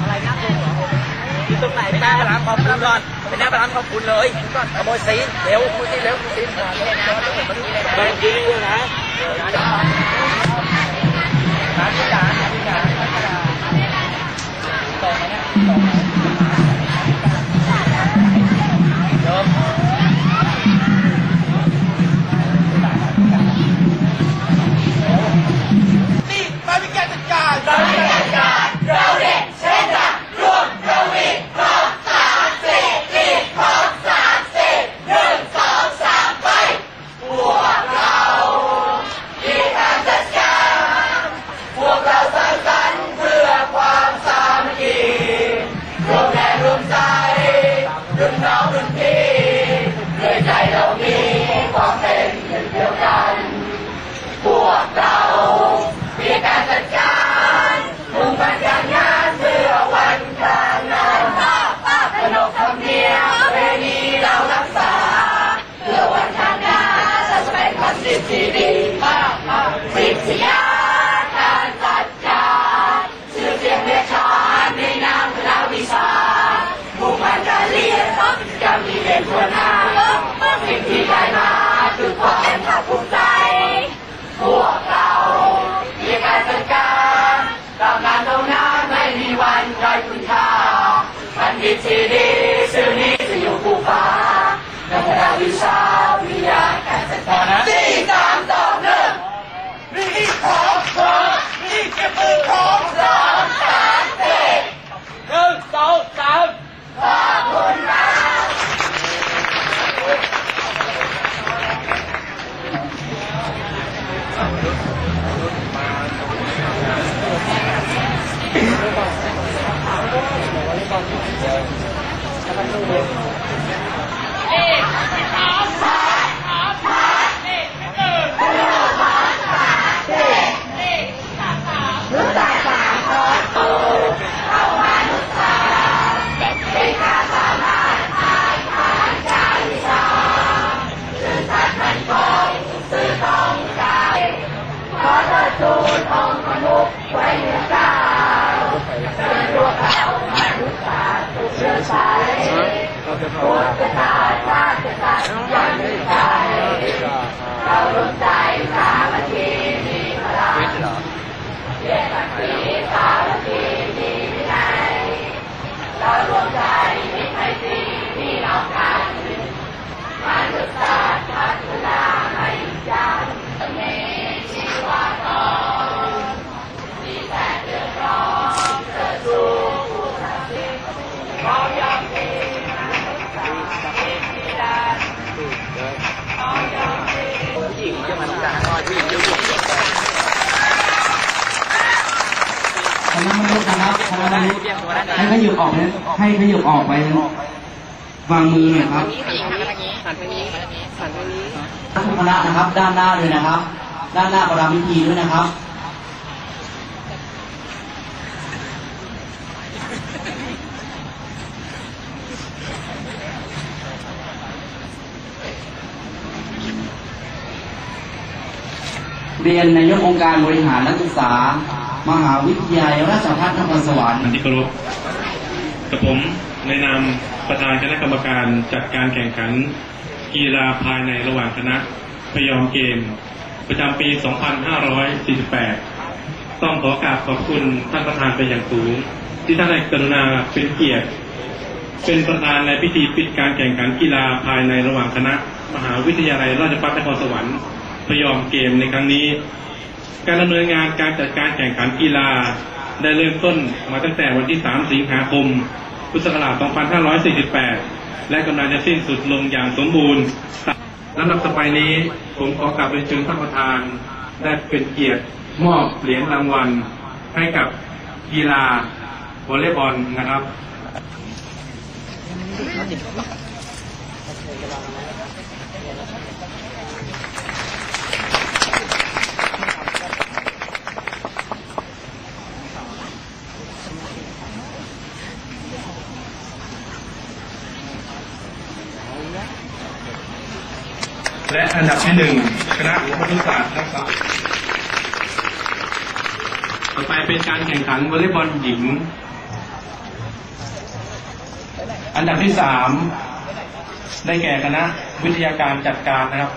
อะไรนะคุณอยู่ตรงไหนไปหน้าร้านขอบคุณก่อนไปหน้าร้านขอบคุณเลยขโมยซีนเร็วขโมยซีนเร็วซีนมาแบ่งยิงด้วยนะร้านที่ร้าน เป็นหัวหน้าสิ่งที่ได้มาคือความภาคภูมิใจ พวกเรามีการจัดการทำงานตรงนั้นไม่มีวันไร้คุณค่าบัณฑิตที่ดี Thank you. พุทธศา มาต้องการน้อยผู้หญิงเยอะคณะมนุษย์นะครับคณะมนุษย์ให้ขยับออกนะให้ขยับออกไปวางมือหน่อยครับหันทางนี้หันทางนี้ทุกคณะนะครับ ด้านหน้าเลยนะครับ ด้านหน้าประรำพิธีด้วยนะครับ เรียนนายกองค์การบริหารนักศึกษา มหาวิทยาลัยราชภัฏนครสวรรค์ที่เคารพกับผมในนามประธานคณะกรรมการจัดการแข่งขัน กีฬาภายในระหว่างคณะพยอมเกม ประจำปี 2548 ต้องขอกราบขอบคุณท่านประธานเป็นอย่างสูง ที่ท่านได้กรุณาเป็นเกียรติ เป็นประธานในพิธีปิดการแข่งขันกีฬาภายในระหว่างคณะ มหาวิทยาลัยราชภัฏนครสวรรค์ พยอมเกมในครั้งนี้ การดำเนินงานการจัดการแข่งขันกีฬา ได้เริ่มต้นมาตั้งแต่วันที่ 3 สิงหาคม พุทธศักราช 2548 และกำลังจะสิ้นสุดลงอย่างสมบูรณ์ลำดับต่อไปนี้ ผมขอกลับเรียนเชิญท่านประธาน ได้เป็นเกียรติมอบเหรียญรางวัล ให้กับกีฬาวอลเลย์บอลนะครับ และอันดับที่หนึ่งคณะมนุษยศาสตร์นักศึกษาต่อไปเป็นการแข่งขันวอลเลย์บอลหญิง อันดับที่สามได้แก่คณะวิทยาการจัดการนะครับ